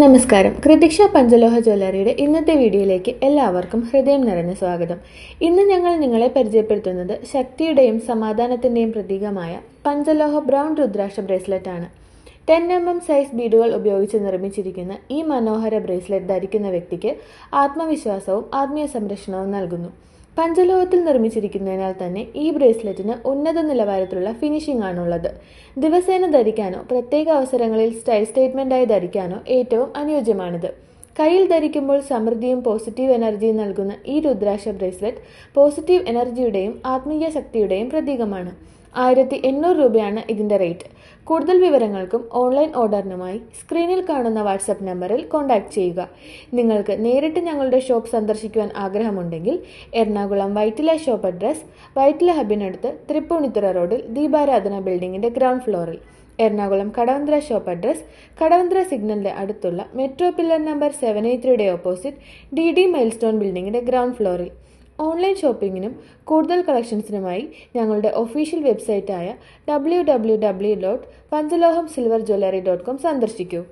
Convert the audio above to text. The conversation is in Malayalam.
നമസ്കാരം. കൃതിക്ഷ പഞ്ചലോഹ ജ്വല്ലറിയുടെ ഇന്നത്തെ വീഡിയോയിലേക്ക് എല്ലാവർക്കും ഹൃദയം നിറഞ്ഞ സ്വാഗതം. ഇന്ന് ഞങ്ങൾ നിങ്ങളെ പരിചയപ്പെടുത്തുന്നത് ശക്തിയുടെയും സമാധാനത്തിന്റെയും പ്രതീകമായ പഞ്ചലോഹ ബ്രൗൺ രുദ്രാക്ഷ ബ്രേസ്ലെറ്റ് ആണ്. ടെൻ എം എം സൈസ് ബീഡുകൾ ഉപയോഗിച്ച് നിർമ്മിച്ചിരിക്കുന്ന ഈ മനോഹര ബ്രേസ്ലെറ്റ് ധരിക്കുന്ന വ്യക്തിക്ക് ആത്മവിശ്വാസവും ആത്മീയ സംരക്ഷണവും നൽകുന്നു. പഞ്ചലോഹത്തിൽ നിർമ്മിച്ചിരിക്കുന്നതിനാൽ തന്നെ ഈ ബ്രേസ്ലെറ്റിന് ഉന്നത നിലവാരത്തിലുള്ള ഫിനിഷിംഗ് ആണുള്ളത് ദിവസേന ധരിക്കാനോ പ്രത്യേക അവസരങ്ങളിൽ സ്റ്റൈൽ സ്റ്റേറ്റ്മെന്റായി ധരിക്കാനോ ഏറ്റവും അനുയോജ്യമാണിത്. കയ്യിൽ ധരിക്കുമ്പോൾ സമൃദ്ധിയും പോസിറ്റീവ് എനർജിയും നൽകുന്ന ഈ രുദ്രാക്ഷ ബ്രേസ്ലെറ്റ് പോസിറ്റീവ് എനർജിയുടെയും ആത്മീയ ശക്തിയുടെയും പ്രതീകമാണ്. ആയിരത്തി എണ്ണൂറ് രൂപയാണ് ഇതിന്റെ റേറ്റ് കൂടുതൽ വിവരങ്ങൾക്കും ഓൺലൈൻ ഓർഡറിനുമായി സ്ക്രീനിൽ കാണുന്ന വാട്സപ്പ് നമ്പറിൽ കോൺടാക്ട് ചെയ്യുക. നിങ്ങൾക്ക് നേരിട്ട് ഞങ്ങളുടെ ഷോപ്പ് സന്ദർശിക്കുവാൻ ആഗ്രഹമുണ്ടെങ്കിൽ എറണാകുളം വൈറ്റില ഷോപ്പ് അഡ്രസ് വൈറ്റില ഹബിനടുത്ത് തൃപ്പൂണിത്തുറ റോഡിൽ ദീപാരാധന ബിൽഡിങ്ങിന്റെ ഗ്രൗണ്ട് ഫ്ലോറിൽ എറണാകുളം കടവന്ത്ര ഷോപ്പ് അഡ്രസ് കടവന്ത്ര സിഗ്നലിന്റെ അടുത്തുള്ള metro pillar number seven eight ത്രീയുടെ ഓപ്പോസിറ്റ് ഡി ഡി മൈൽസ്റ്റോൺ ബിൽഡിങ്ങിന്റെ ഗ്രൗണ്ട് ഫ്ലോറിൽ ഓൺലൈൻ ഷോപ്പിങ്ങിനും കൂടുതൽ കളക്ഷൻസിനുമായി ഞങ്ങളുടെ official വെബ്സൈറ്റായ W W W dot Panchaloham silver jewellery dot com സന്ദർശിക്കൂ.